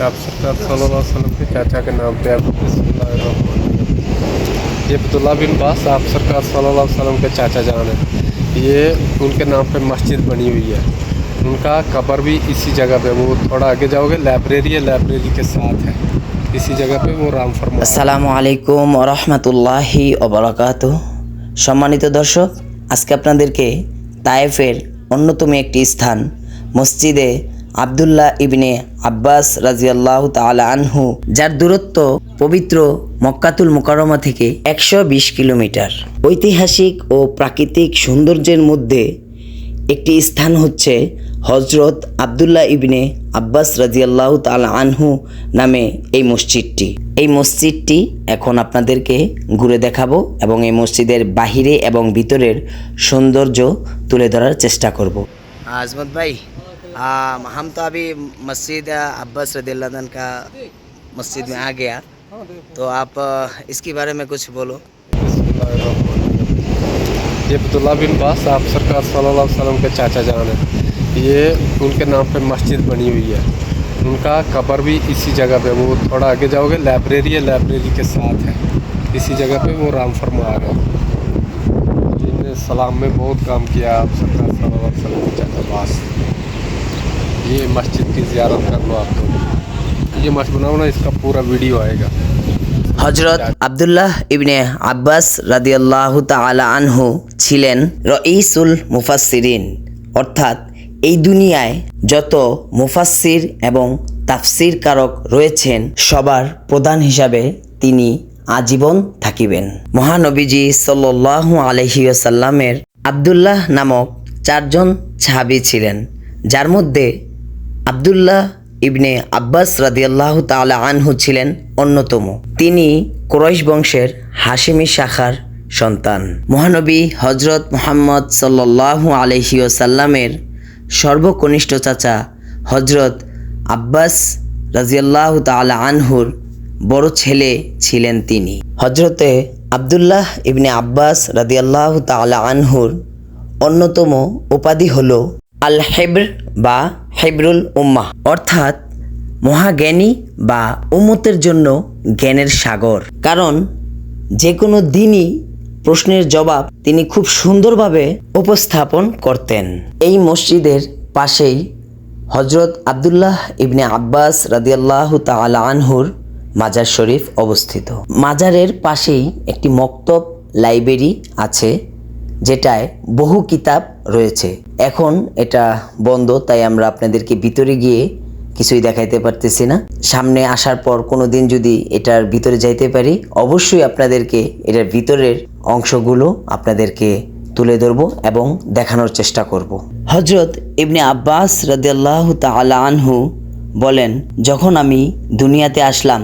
आप सरकार सल्लल्लाहु अलैहि वसल्लम के चाचा के नाम पे आप बिस्मिल्लाहिर्रहमानिर्रहीम। ये अब्दुल्ला बिन बास आप सरकार सल्लल्लाहु अलैहि वसल्लम के चाचा जान है ये उनके नाम पे मस्जिद बनी हुई है उनका कब्र भी इसी जगह पे वो थोड़ा आगे जाओगे लाइब्रेरी है लाइब्रेरी के साथ है इसी जगह पे वो राम फरमा আসসালামু আলাইকুম রহমতুল্লাহি অবরাকাত সম্মানিত দর্শক আজকে আপনাদেরকে তায়েফের অন্যতম একটি স্থান মসজিদে আবদুল্লাহ ইবনে আব্বাস রাজিয়াল্লাহ তালা আনহু, যার দূরত্ব পবিত্র মক্কাতুল মোকাররমা থেকে একশো বিশ কিলোমিটার। ঐতিহাসিক ও প্রাকৃতিক সৌন্দর্যের মধ্যে একটি স্থান হচ্ছে হজরত আবদুল্লাহ ইবনে আব্বাস রাজিয়াল্লাহ তাল আনহু নামে এই মসজিদটি। এই মসজিদটি এখন আপনাদেরকে ঘুরে দেখাবো এবং এই মসজিদের বাহিরে এবং ভিতরের সৌন্দর্য তুলে ধরার চেষ্টা করব। আজমত ভাই हम तो अभी मस्जिद अब्बास रदील्ला का मस्जिद में आ गया। तो आप इसके बारे में कुछ बोलो। ये अब्दुल्ला बिन बास, आप सरकार सल्लल्लाहु अलैहि वसल्लम के चाचा जान है। ये उनके नाम पे मस्जिद बनी हुई है। उनका कब्र भी इसी जगह पे वो थोड़ा आगे जाओगे, लाइब्रेरी है, लाइब्रेरी के साथ है। इसी जगह पे वो राम फरमा आ गए। जिनने सलाम में बहुत काम किया आप सरकार सल्लल्लाहु अलैहि वसल्लम के चाचा बास। ये मस्जिद की ज़ियारत कर लो आप तो ये मस्त बनाओ ना इसका पूरा वीडियो आएगा হজরত আবদুল্লাহ ইবনে আব্বাস রাদিয়াল্লাহু তাআলা আনহু ছিলেন রঈসুল মুফাসসিরিন অর্থাৎ এই দুনিয়ায় যত মুফাসসির এবং তাফসির কারক রয়েছেন সবার প্রধান হিসাবে তিনি আজীবন থাকিবেন মহানবীজি সাল্লাল্লাহু আলাইহি ওয়াসাল্লামের আবদুল্লাহ নামক চারজন সাহাবী ছিলেন যার মধ্যে আবদুল্লাহ ইবনে আব্বাস রাদিয়াল্লাহ তাআলা আনহু ছিলেন অন্যতম। তিনি কুরাইশ বংশের হাশিমি শাখার সন্তান। মহানবী হজরত মোহাম্মদ সাল্লাল্লাহু আলহি ওসাল্লামের সর্বকনিষ্ঠ চাচা হজরত আব্বাস রাজিয়াল্লাহ তাআলা আনহুর বড় ছেলে ছিলেন তিনি। হজরতে আবদুল্লাহ ইবনে আব্বাস রাদিয়াল্লাহ তাআলা আনহুর অন্যতম উপাধি হল আল হেব্র বা হেবরুল উম্মাহ, অর্থাৎ মহাজ্ঞানী বা উম্মতের জন্য জ্ঞানের সাগর। কারণ যে কোনো দিনই প্রশ্নের জবাব তিনি খুব সুন্দরভাবে উপস্থাপন করতেন। এই মসজিদের পাশেই হজরত আবদুল্লাহ ইবনে আব্বাস রাদিয়াল্লাহ তাআলা আনহুর মাজার শরীফ অবস্থিত। মাজারের পাশেই একটি মক্তব লাইব্রেরি আছে, যেটায় বহু কিতাব রয়েছে। এখন এটা বন্ধ, তাই আমরা আপনাদেরকে ভিতরে গিয়ে কিছুই দেখাইতে পারতেছি না। সামনে আসার পর কোনো দিন যদি এটার ভিতরে যাইতে পারি, অবশ্যই আপনাদেরকে এটার ভিতরের অংশগুলো আপনাদেরকে তুলে ধরবো এবং দেখানোর চেষ্টা করব। হজরত ইবনে আব্বাস রাদিয়াল্লাহ তাআলা আনহু বলেন, যখন আমি দুনিয়াতে আসলাম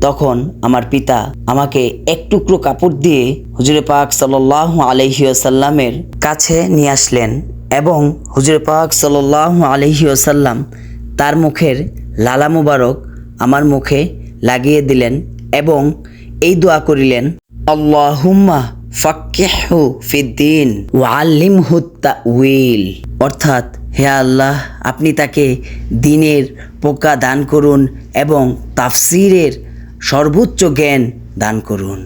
তখন আমার পিতা আমাকে এক টুকরো কাপড় দিয়ে হুজুরে পাক সাল্লাহ আলহিউসাল্লামের কাছে নিয়ে আসলেন এবং হুজুরে পাক সাল্লাহ আলহিউসাল্লাম তার মুখের লালা মুবারক আমার মুখে লাগিয়ে দিলেন এবং এই দোয়া করিলেন, আল্লাহুম্মা ফাক্কিহু ফিদ্দিন ওয়াল্লিমহু তাউইল অর্থাৎ, হে আল্লাহ, আপনি তাকে দিনের পোকা দান করুন এবং তাফসিরের সর্বোচ্চ জ্ঞান দান করুন।